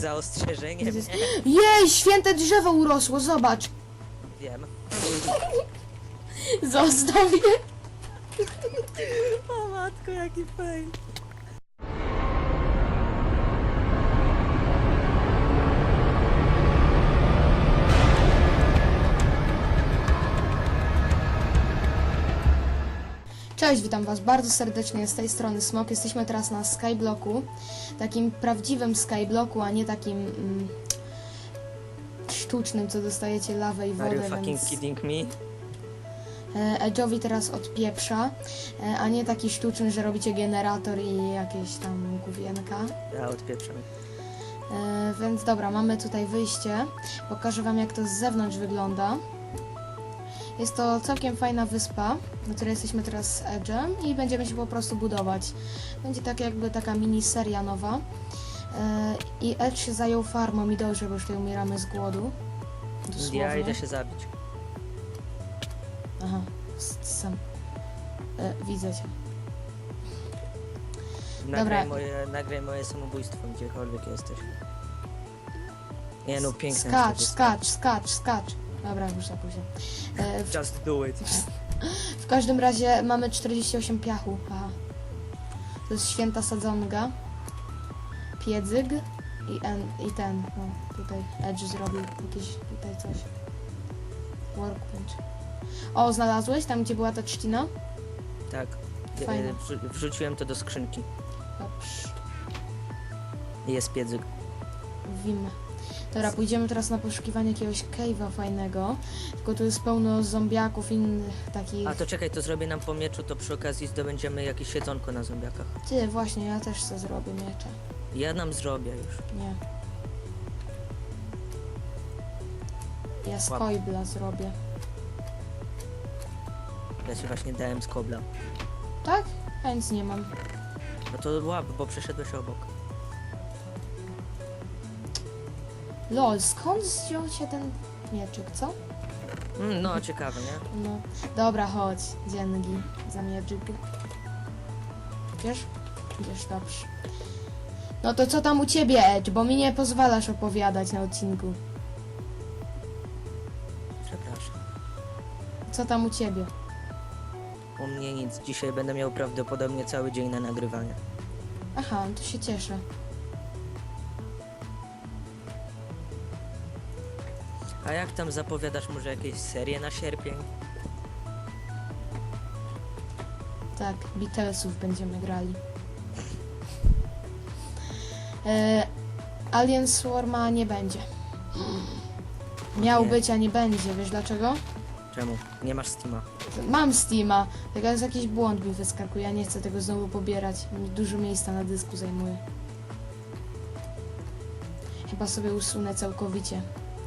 za ostrzeżeniem. Jest- Nie? Jej, święte drzewo urosło, zobacz. Wiem. Zostaw je. O matko, jaki fail. Cześć, witam was bardzo serdecznie z tej strony Smok. Jesteśmy teraz na Skyblocku. Takim prawdziwym Skyblocku, a nie takim mm, sztucznym, co dostajecie lawę i Are you wodę, fucking więc kidding me? e, Edge'owi teraz odpieprza, e, a nie taki sztuczny, że robicie generator i jakieś tam główienka. Ja odpieprzam. E, więc dobra, mamy tutaj wyjście. Pokażę wam jak to z zewnątrz wygląda. Jest to całkiem fajna wyspa, na której jesteśmy teraz z Edge'em i będziemy się po prostu budować. Będzie tak jakby taka miniseria nowa. E, I Edge się zajął farmą i dobrze, bo już tutaj umieramy z głodu. Dosłownie. Ja idę się zabić. Aha, sam. E, widzę cię. Nagraj moje, nagraj moje samobójstwo, gdziekolwiek jesteś. Nie no, piękne. Skacz, skacz, skacz, skacz. Dobra, już za późno. E, jest. Just do it. W każdym razie mamy 48 piachu. Aha. To jest święta sadzonga. Piedzyg i, en, i ten. No, tutaj Edge zrobił jakieś tutaj coś. Workbench. O, znalazłeś tam, gdzie była ta trzcina? Tak. E, Fajne. wrzu- Wrzuciłem to do skrzynki. Dobrze. Jest piecyk. Wim. Dobra, pójdziemy teraz na poszukiwanie jakiegoś cave'a fajnego. Tylko tu jest pełno zombiaków, innych takich. A to czekaj, to zrobię nam po mieczu, to przy okazji zdobędziemy jakieś jedzonko na zombiakach. Ty, właśnie, ja też sobie zrobię miecze. Ja nam zrobię już. Nie. Ja z Łap. kojbla zrobię. Ja ci właśnie dałem z kobla. Tak? Ja nic nie mam. No to łap, bo przeszedłeś obok. Lol, skąd wziął się ten mieczyk, co? Mm, no, ciekawe, nie? No. Dobra, chodź, dziengi, za mieczyk. Wiesz? Wiesz, dobrze. No to co tam u ciebie, Edge? Bo mi nie pozwalasz opowiadać na odcinku. Przepraszam. Co tam u ciebie? U mnie nic. Dzisiaj będę miał prawdopodobnie cały dzień na nagrywanie. Aha, to się cieszę. A jak tam zapowiadasz może jakieś serie na sierpień? Tak, Beatlesów będziemy grali. E, Alien Swarma nie będzie. Miał Nie. być, a nie będzie. Wiesz dlaczego? Czemu? Nie masz Steama. Mam Steama, tylko jest jakiś błąd mi wyskakuje. Ja nie chcę tego znowu pobierać. Dużo miejsca na dysku zajmuje. Chyba sobie usunę całkowicie.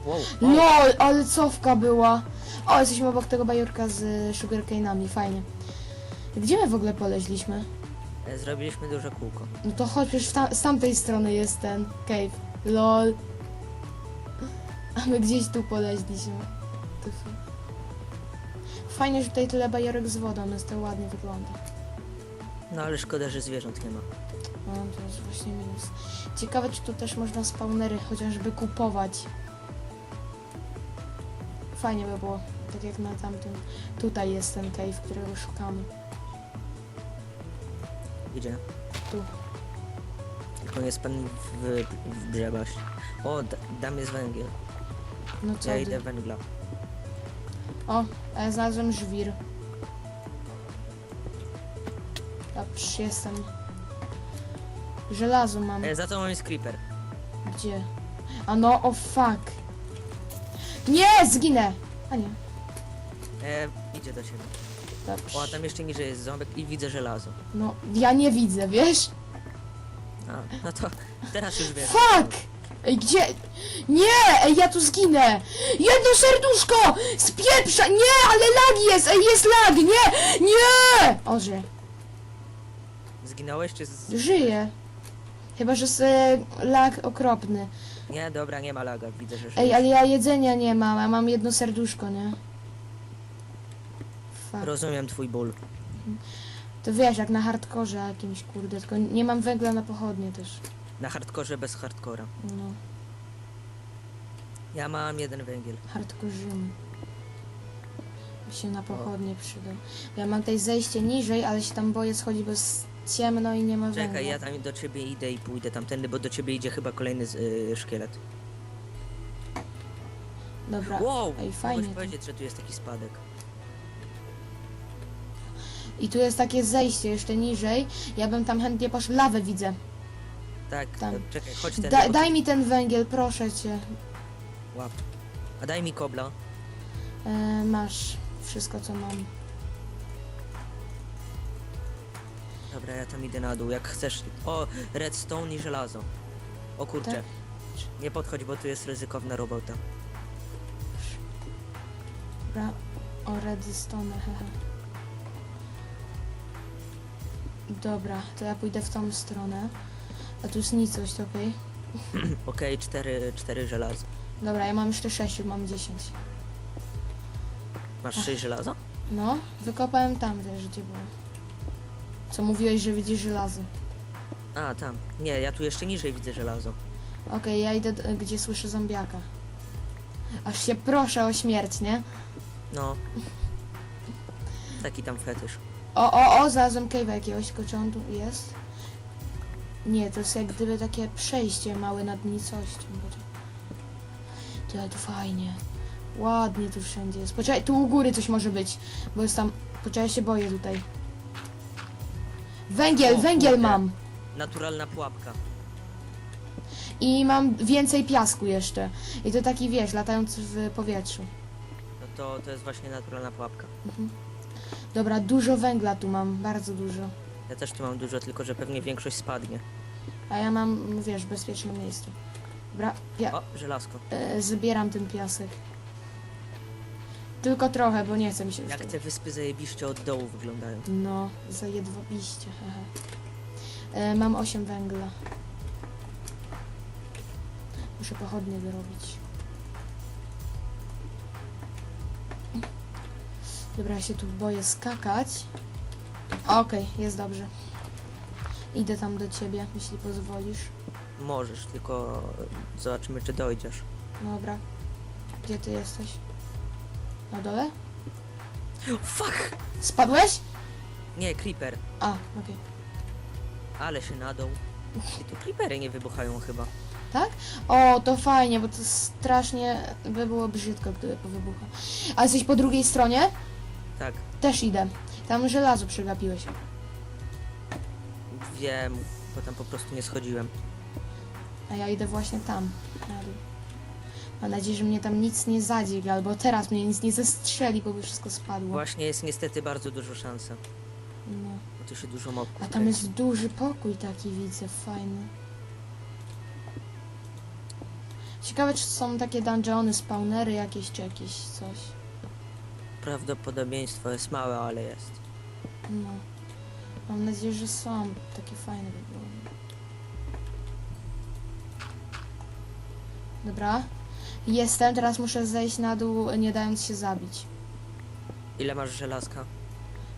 Wow. wow. LOL, ale cofka była. O, jesteśmy obok tego bajorka z y, sugarcane'ami, fajnie. Gdzie my w ogóle poleźliśmy? E, Zrobiliśmy duże kółko. No to chodź, przecież ta, z tamtej strony jest ten cave. LOL. A my gdzieś tu poleźliśmy. Fajnie, że tutaj tyle bajorek z wodą, jest to ładnie wygląda. No ale szkoda, że zwierząt nie ma. No, to jest właśnie minus. Ciekawe, czy tu też można spawnery chociażby kupować. Fajnie by było, tak jak na tamtym. Tutaj jest ten cave, którego szukamy. Gdzie? Tu. Tylko nie spadnij w, w przepaść. O, da, dam jest węgiel. No co Ja ty? idę węgla. O, a ja znalazłem żwir. Dobrze, jestem. Żelazo mam. E, za to mam jest creeper. Gdzie? A no, o fuck. Nie, zginę! A nie, E, idzie do ciebie. dobrze. O, a tam jeszcze niżej jest ząbek i widzę żelazo. No, ja nie widzę, wiesz? A, no to teraz już wiesz. Fuck! Ej, gdzie? Nie! Ej, ja tu zginę! Jedno serduszko! Spieprza! Nie, ale lag jest! Ej, jest lag! Nie! Nie! O, żyje. Zginąłeś czy z... Żyje. Chyba, że jest lag okropny. Nie, dobra, nie ma laga, widzę, że Ej, ale ja jedzenia nie mam, a mam jedno serduszko, nie? Fuck. Rozumiem twój ból. To wiesz, jak na hardkorze jakimś, kurde, tylko nie mam węgla na pochodnie też. Na hardkorze bez hardkora. No, Ja mam jeden węgiel. hardkorzymy. By się na pochodnie przydał. Ja mam tutaj zejście niżej, ale się tam boję schodzić, bo jest ciemno i nie ma węgla. Czekaj, ja tam do ciebie idę i pójdę tamtędy, bo do ciebie idzie chyba kolejny z- y, szkielet. Dobra. Wow! Ej, Mogłeś fajnie. tu. powiedzieć, że tu jest taki spadek. I tu jest takie zejście jeszcze niżej. Ja bym tam chętnie poszła. Lawę widzę. Tak, Tam. czekaj, chodź ten. Da, daj mi ten węgiel, proszę cię. Łap. A daj mi kobla. E, masz wszystko, co mam. Dobra, ja tam idę na dół, jak chcesz. O, redstone i żelazo. O kurczę. Tak? Nie podchodź, bo tu jest ryzykowna robota. Dobra. O, redstone, hehe. Dobra, to ja pójdę w tą stronę. A tu jest nic, coś, okej. Okej, cztery, cztery żelazo. Dobra, ja mam jeszcze 6, mam 10. Masz sześć żelaza? No, wykopałem tam też, gdzie było. Co mówiłeś, że widzisz żelazo. A, tam. Nie, ja tu jeszcze niżej widzę żelazo. Okej, ja idę, d- gdzie słyszę zombiaka. Aż się proszę o śmierć, nie? No. Taki tam fetysz. O, o, o, znalazłem cave'a jakiegoś, tylko czy on tu jest? Nie, to jest jak gdyby takie przejście małe nad nicością. Ty, ale tu fajnie. Ładnie tu wszędzie jest. Poczekaj, tu u góry coś może być, bo jest tam... Poczekaj, się boję tutaj. Węgiel, O, węgiel kurde. mam! Naturalna pułapka. I mam więcej piasku jeszcze. I to taki, wiesz, latający w powietrzu. No to, to jest właśnie naturalna pułapka. Dobra, dużo węgla tu mam, bardzo dużo. Ja też tu mam dużo, tylko że pewnie większość spadnie. A ja mam, wiesz, bezpieczne miejsce. Dobra, pia- O, żelazko. e, zbieram ten piasek. Tylko trochę, bo nie chce mi się już Jak tego. te wyspy zajebiście od dołu wyglądają. No, zajedwabiście, hehe. E, mam 8 węgla. Muszę pochodnie wyrobić. Dobra, ja się tu boję skakać. Okej, jest dobrze. Idę tam do ciebie, jeśli pozwolisz. Możesz, tylko zobaczymy, czy dojdziesz. Dobra. Gdzie ty jesteś? Na dole? Fuck! Spadłeś? Nie, creeper. A, okej. Ale się nadał. I tu creepery nie wybuchają chyba. Tak? O, to fajnie, bo to strasznie by było brzydko, gdyby powybuchał. A jesteś po drugiej stronie? Tak, Też idę. Tam żelazo przegapiłeś. wiem, bo tam po prostu nie schodziłem. A ja idę właśnie tam. na dół. Mam nadzieję, że mnie tam nic nie zadźga, albo teraz mnie nic nie zestrzeli, bo by wszystko spadło. Właśnie jest niestety bardzo dużo szans. No. Bo tu się dużo mobków A tam jest duży pokój taki, widzę, fajny. Ciekawe, czy są takie dungeony, spawnery jakieś, czy jakieś coś. Prawdopodobieństwo jest małe, ale jest. No. Mam nadzieję, że są. Takie fajne by było. Dobra. Jestem, teraz muszę zejść na dół, nie dając się zabić. Ile masz żelazka?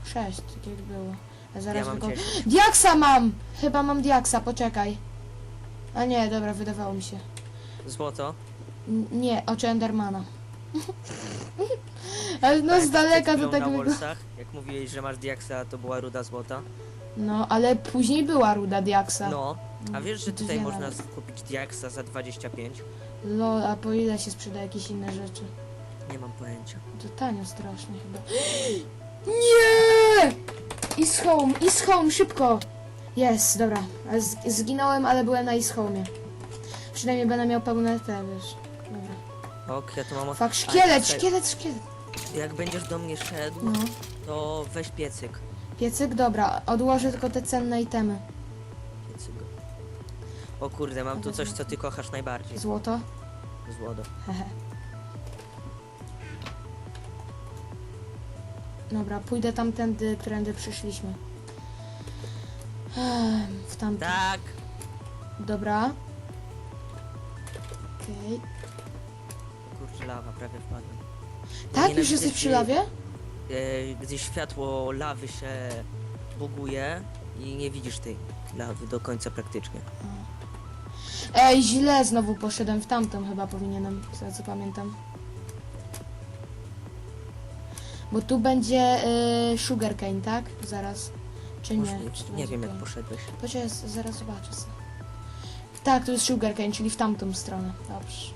Sześć, tak jak było. A Ja zaraz mam wyko... 10. Diaksa mam! Chyba mam diaksa, poczekaj. A nie, dobra, wydawało mi się. Złoto? N- nie, oczy Endermana. Ale no z Tak, daleka przed to tak na wygląda. Wolsach, jak mówiłeś, że masz diaksa, to była ruda złota. No, ale później była ruda diaksa. No, a wiesz, że tutaj Dwie można nawet. kupić diaksa za 25? Lol, a po ile się sprzeda jakieś inne rzeczy? Nie mam pojęcia. To tanio strasznie chyba. Nie! Is home, is home, szybko! Jest, dobra. Z, zginąłem, ale byłem na is home. Przynajmniej będę miał pełne te, wiesz. Dobra. Ok, ja tu mam... Fak, szkielet, szkielet, szkielet. Jak będziesz do mnie szedł, No. to weź piecyk. Piecyk, dobra. Odłożę tylko te cenne itemy. O kurde, mam tu coś, co ty kochasz najbardziej. Złoto. Złoto. Hehe. Dobra, pójdę tamtędy, którędy przyszliśmy. Ehm, W tamtym. Tak! Dobra. Okej. Kurczę, lawa, prawie wpadłem. Tak, już Nienawidzę, jesteś przy lawie? e, Gdy światło lawy się buguje i nie widzisz tej lawy do końca praktycznie. Ej, źle znowu poszedłem w tamtą chyba powinienem, z tego co pamiętam. Bo tu będzie y, sugarcane, tak? Zaraz. Czy nie? Czy Nie będzie wiem jak poszedłeś. Poczekaj, z- zaraz zobaczę sobie. Tak, to jest sugarcane, czyli w tamtą stronę. Dobrze.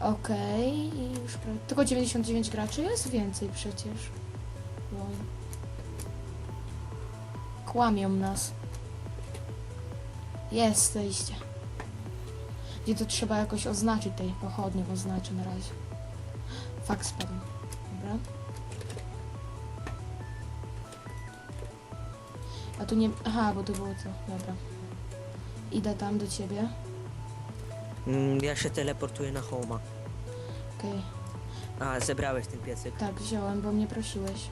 Okej, i już prawie... Tylko 99 graczy, jest więcej przecież. Lol. Kłamią nas. Jesteście. Gdzie to trzeba jakoś oznaczyć tej pochodnie, oznaczę na razie. Fakt spadł. Dobra. A tu nie... Aha, bo to było to. Dobra. Idę tam do ciebie. Mm, ja się teleportuję na homa. Okej. A, zebrałeś ten piecyk. Tak, wziąłem, bo mnie prosiłeś.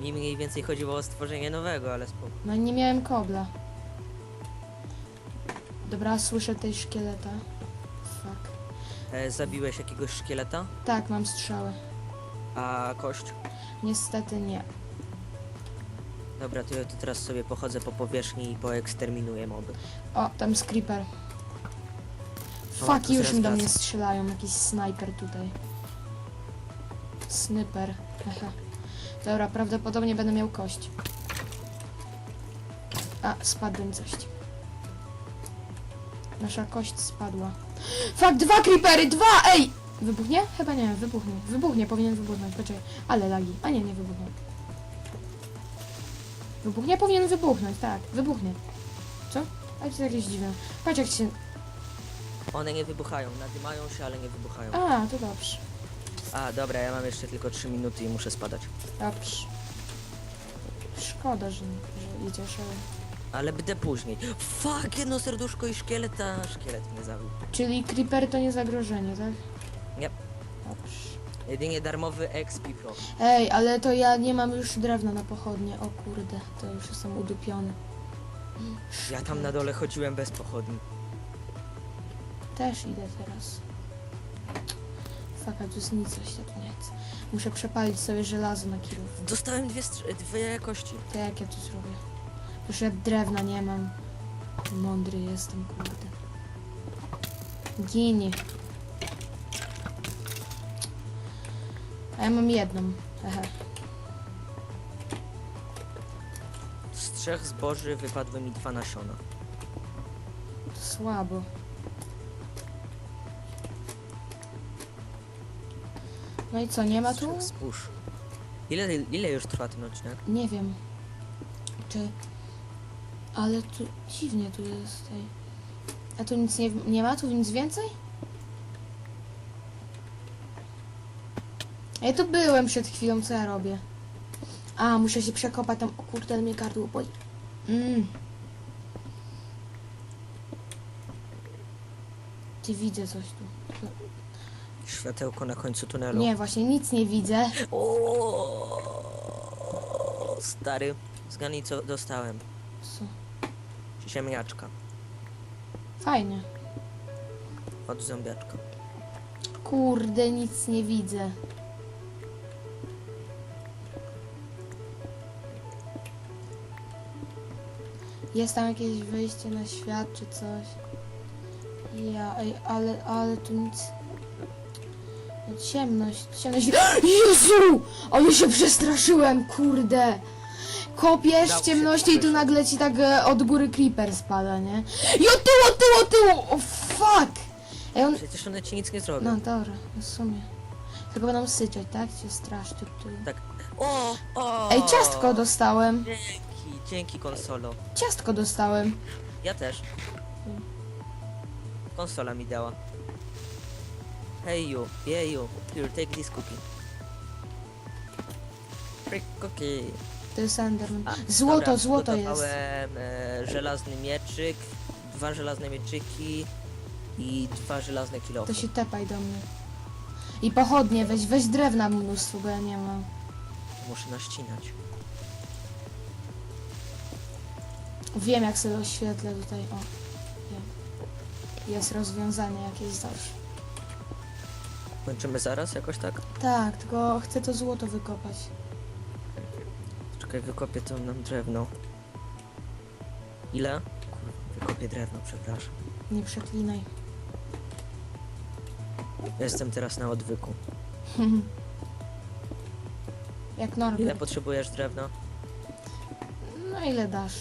Mi mniej więcej chodziło o stworzenie nowego, ale spoko. No nie miałem kobla. Dobra, słyszę tej szkieleta. Fuck. E, zabiłeś jakiegoś szkieleta? Tak, mam strzały. A kość? Niestety nie. Dobra, to ja tu teraz sobie pochodzę po powierzchni i poeksterminuję moby. O, tam jest creeper. O, Fuck, już zaraz mi do mnie strzelają. Jakiś snajper tutaj. Sniper. Haha. Dobra, prawdopodobnie będę miał kość. A, spadłem coś. Nasza kość spadła. Fuck, dwa creepery, dwa! Ej! Wybuchnie? Chyba nie, wybuchnie. Wybuchnie, powinien wybuchnąć. Poczekaj. Ale lagi. A nie, nie wybuchnie. Wybuchnie? Powinien wybuchnąć, tak. Wybuchnie. Co? Ale to jakieś dziwne. Patrz jak się... One nie wybuchają, nadymają się, ale nie wybuchają. A, to dobrze. A, dobra, ja mam jeszcze tylko 3 minuty i muszę spadać. Dobrze. Szkoda, że, że idziesz, ale... Ale będę później. Fuck, jedno serduszko i szkieleta. Szkielet mnie zabił. Czyli creeper to nie zagrożenie, tak? Nie. Dobrze. Jedynie darmowy XP Pro. Ej, ale to ja nie mam już drewna na pochodnie. O kurde, to już jestem udupiony. Ja tam na dole chodziłem bez pochodni. Też idę teraz. Faka, tu jest nic, tu chce. Muszę przepalić sobie żelazo na kirów. Dostałem dwie, str- dwie kości. To jak ja to zrobię? Już ja drewna nie mam. Mądry jestem, kurde. Ginie. A ja mam jedną. Ehe. Z trzech zboży wypadły mi dwa nasiona. To słabo. No i co, nie ma tu? zbóż. Ile, ile już trwa ten odcinek? Nie wiem. Czy... Ale tu dziwnie tu jest. Ej. A tu nic nie, nie ma? Tu nic więcej? Ja tu byłem przed chwilą, co ja robię? A, muszę się przekopać tam. O kurde, mnie gardło boli. Mm. Ty widzę coś tu. Światełko na końcu tunelu. Nie, właśnie nic nie widzę. O, stary, zgadnij co dostałem. Co? Ziemniaczka. Fajnie. Od zombiaczka. Kurde, nic nie widzę. Jest tam jakieś wyjście na świat czy coś? Ja, ej, ale, ale tu nic. No, Ciemność, ciemność. Jezu! Ale się przestraszyłem, kurde! Kopiesz w ciemności i tu nagle ci tak e, od góry creeper spada, nie? I od tyłu, od tyłu, od tyłu! O fuck! Ej, on, Przecież one ci nic nie zrobią. no dobra, w sumie. Tylko będą syczeć, tak? Cię strasz, tu, tu. Tak. O, o! Ej, ciastko dostałem. Dzięki, dzięki konsolo. Ciastko dostałem. Ja też. Konsola mi dała. Hey you, yeah you, here take this cookie. Free cookie. To jest Enderman. A, Złoto, dobra, złoto jest. E, żelazny mieczyk, dwa żelazne mieczyki i dwa żelazne kilofy. To się tepaj do mnie. I pochodnie, weź, weź drewna mnóstwo, bo ja nie mam. Muszę naścinać. Wiem, jak sobie oświetlę tutaj. O, wiem. Jest rozwiązanie jakieś zawsze. Kończymy zaraz jakoś tak? Tak, tylko chcę to złoto wykopać. Czekaj, wykopię to nam drewno. Ile? Kurwa, wykopię drewno, przepraszam. Nie przeklinaj. Jestem teraz na odwyku. Jak Ile Norbert. potrzebujesz drewna? No ile dasz?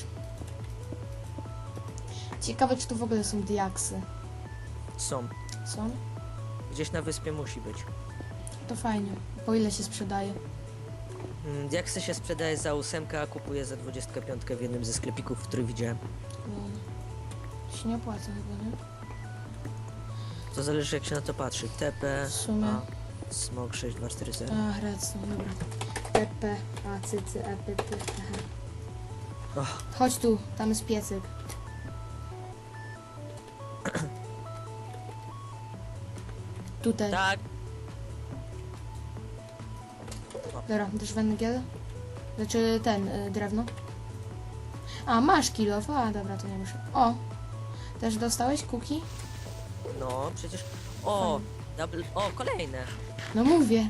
Ciekawe, czy tu w ogóle są diaksy. Są. Są? Gdzieś na wyspie musi być. To fajnie. Po ile się sprzedaje? Mm, Diaksy się sprzedaje za ósemkę, a kupuję za 25 w jednym ze sklepików, który widziałem. No. Się nie opłaca chyba, nie? To zależy jak się na to patrzy. TP, W sumie. A, Smog 6240. A, redstone, dobra. PP, A, C, C, E, P, P. Och, Chodź tu, tam jest piecyk. Tutaj. tak! Dobra, też węgiel? Znaczy ten, y, drewno. A, masz kilof. A, dobra, to nie muszę. O! Też dostałeś kuki? No, przecież... O! Double... O, kolejne! No mówię.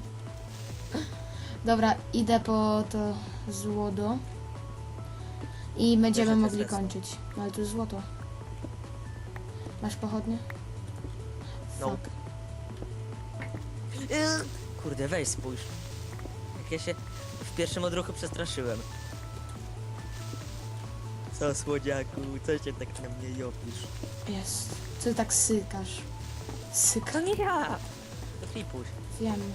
Dobra, idę po to złoto. I będziemy mogli kończyć. No ale tu jest złoto. Masz pochodnie? No. Fuck. Yy, Kurde, weź spójrz. Jak ja się w pierwszym odruchu przestraszyłem. Co, słodziaku? Co się tak na mnie jopisz? Jest. Co ty tak sykasz? Syka? To nie ja! To Flipuś. Wiem.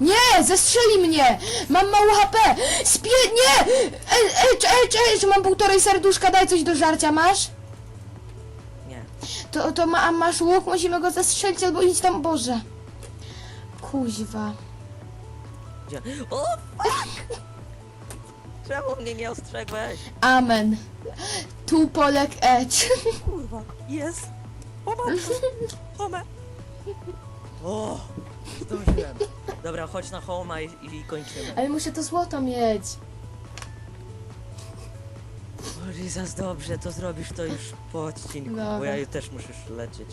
Nie! Zestrzeli mnie! Mam mało HP! Spie... Nie! Ej, ej, ej, mam półtorej serduszka, daj coś do żarcia, masz? Nie. To, to ma, a masz łuk, musimy go zastrzelić albo iść tam, Boże. Kuźwa. Gdzie? O, fuck! Czemu mnie nie ostrzegłeś? Amen. Tu Polek Edge. Kurwa, jest! O matko! O! Zdążyłem. Dobra, chodź na homa i, i kończymy. Ale muszę to złoto mieć. O, Lizas, dobrze, to zrobisz to już po odcinku, bo ja też muszę już lecieć.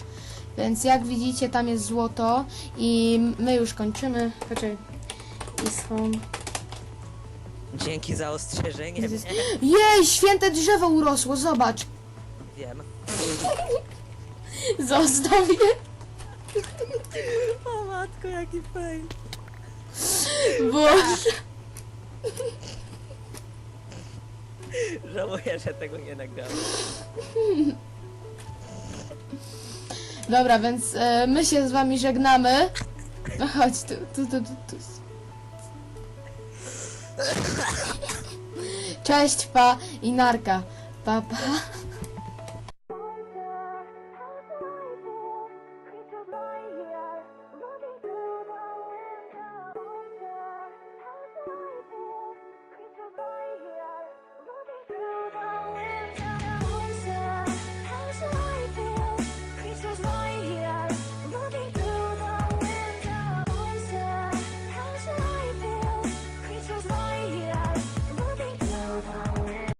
Więc jak widzicie, tam jest złoto i my już kończymy. Poczekaj. Is home. Dzięki za ostrzeżenie Jezus. Jej, święte drzewo urosło, zobacz. Wiem. Zostaw je. O matko, jaki fail. Boże. Żałuję, że tego nie nagrałem. Dobra, więc e, my się z wami żegnamy. No chodź tu, tu, tu, tu, tu. Cześć, pa i narka. Pa, pa.